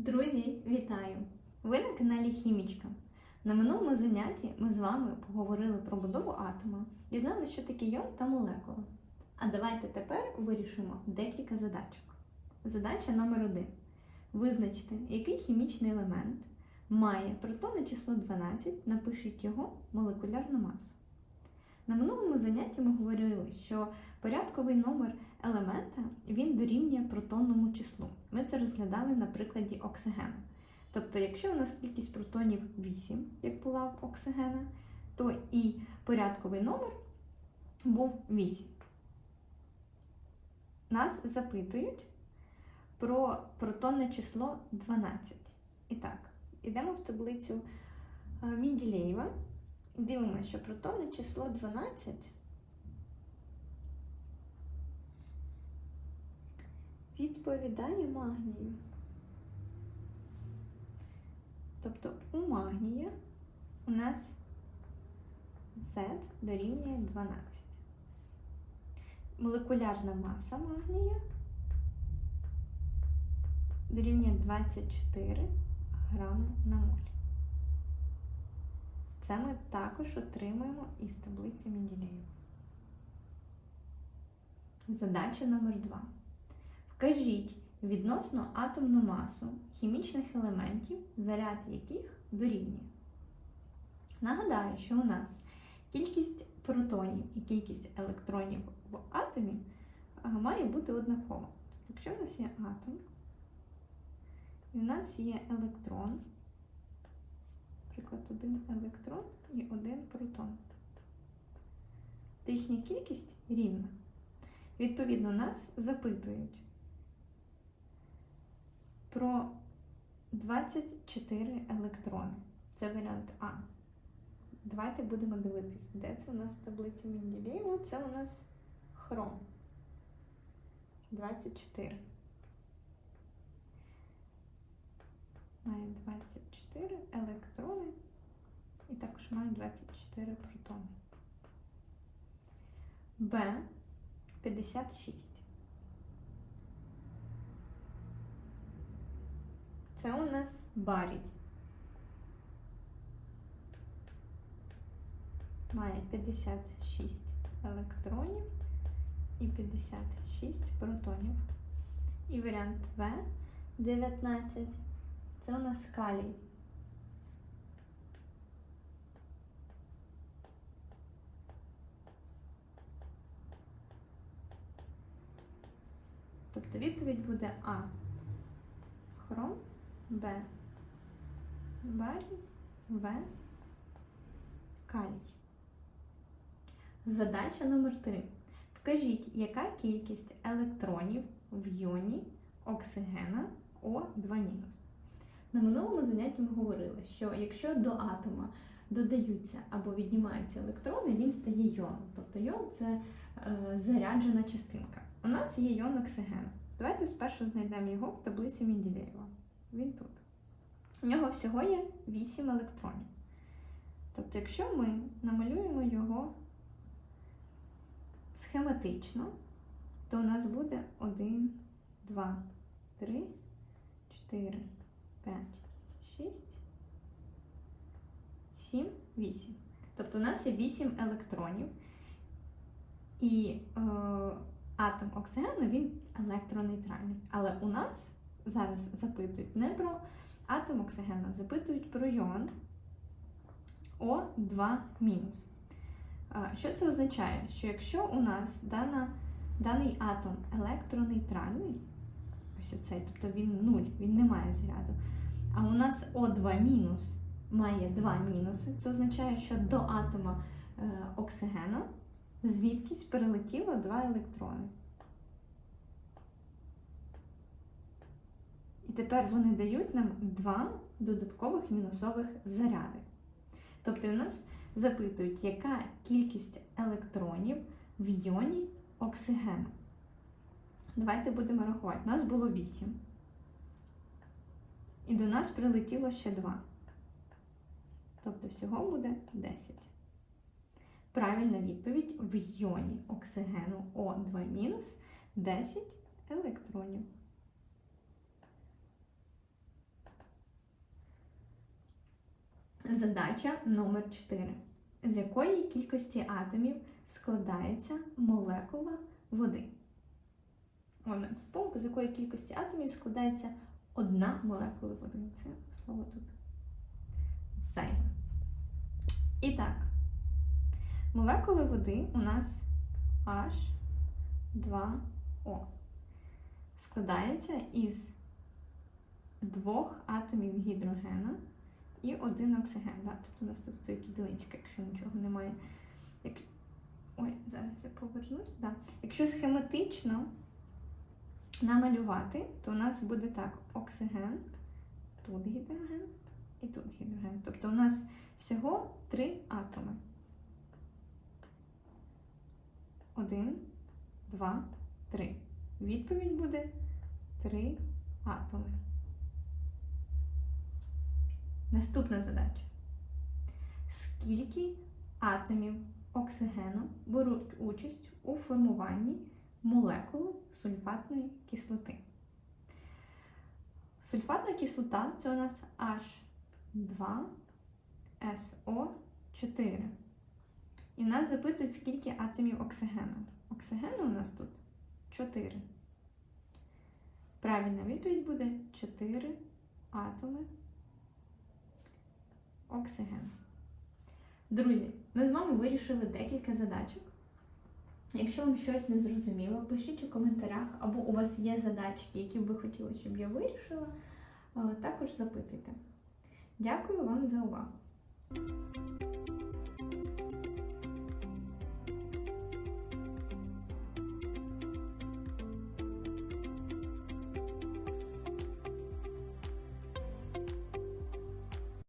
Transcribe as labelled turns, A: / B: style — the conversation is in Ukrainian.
A: Друзі, вітаю! Ви на каналі Хімічка. На минулому занятті ми з вами поговорили про будову атома, дізнали, що таке йон та молекула. А давайте тепер вирішимо декілька задачок. Задача номер 1 Визначте, який хімічний елемент має протонне число 12, напишіть його молекулярну масу. На минулому занятті ми говорили, що порядковий номер елемента він дорівнює протонному числу. Ми це розглядали на прикладі оксигену. Тобто, якщо у нас кількість протонів 8, як була в оксигена, то і порядковий номер був 8. Нас запитують про протонне число 12. І так, йдемо в таблицю е, Мінділеєва. Дивимося, що протонне число 12 відповідає магнію. Тобто у магнія у нас Z дорівнює 12. Молекулярна маса магнія дорівнює 24 грами на моль. Це ми також отримуємо із таблиці Менділеєва. Задача номер 2. Вкажіть відносно атомну масу хімічних елементів, заряд яких дорівнює. Нагадаю, що у нас кількість протонів і кількість електронів в атомі має бути однакова. Тобто, якщо у нас є атом, і у нас є електрон, наприклад, один електрон і один протон, то їхня кількість рівна. Відповідно, нас запитують про 24 електрони. Це варіант А. Давайте будемо дивитись, де це у нас в таблиці Менділєєва. Це у нас хром. 24. Має 24 електрони і також має 24 протони. Б 56. Це у нас барій. Має 56 електронів і 56 протонів. І варіант В 19. Це у нас калій. Тобто відповідь буде А. Хром, Б. Барій, В. Калій. Задача номер 3. Вкажіть, яка кількість електронів в йоні оксигена О2-. На минулому занятті ми говорили, що якщо до атома додаються або віднімаються електрони, він стає йоном. Тобто йон це е, заряджена частинка. У нас є йон оксиген. Давайте спершу знайдемо його в таблиці Менділеєва. Він тут. У нього всього є 8 електронів. Тобто, якщо ми намалюємо його схематично, то у нас буде 1, 2, 3, 4, 5, 6, 7, 8. Тобто у нас є 8 електронів. І е, атом оксигену він електронейтральний. Але у нас зараз запитують не про атом оксигену, запитують про йон О2 Що це означає? Що якщо у нас дана, даний атом електронейтральний, ось оцей, тобто він нуль, він не має заряду, а у нас О2 мінус має два мінуси, це означає, що до атома е, оксигена звідкись перелетіло два електрони. І тепер вони дають нам два додаткових мінусових заряди. Тобто у нас запитують, яка кількість електронів в йоні оксигену. Давайте будемо рахувати. Нас було 8. І до нас прилетіло ще 2. Тобто, всього буде 10. Правильна відповідь в йоні оксигену О2 мінус 10 електронів. Задача номер 4 З якої кількості атомів складається молекула води? Вона помилка, з якої кількості атомів складається одна молекула води. Це слово тут зайве. І так, молекули води у нас H2O. Складається із двох атомів гідрогена і один оксиген. Да? Тобто у нас тут стоїть одиничка, якщо нічого немає. Як... Ой, зараз я повернусь. Да. Якщо схематично намалювати, то у нас буде так: оксиген, тут гідроген і тут гідроген. Тобто у нас всього три атоми. Один, два, три. Відповідь буде три атоми. Наступна задача. Скільки атомів оксигену беруть участь у формуванні молекули сульфатної кислоти? Сульфатна кислота це у нас H2SO4. І в нас запитують, скільки атомів оксигену. Оксигену у нас тут 4. Правильна відповідь буде 4 атоми оксиген. Друзі, ми з вами вирішили декілька задачок. Якщо вам щось не зрозуміло, пишіть у коментарях, або у вас є задачки, які б ви хотіли, щоб я вирішила, також запитуйте. Дякую вам за увагу!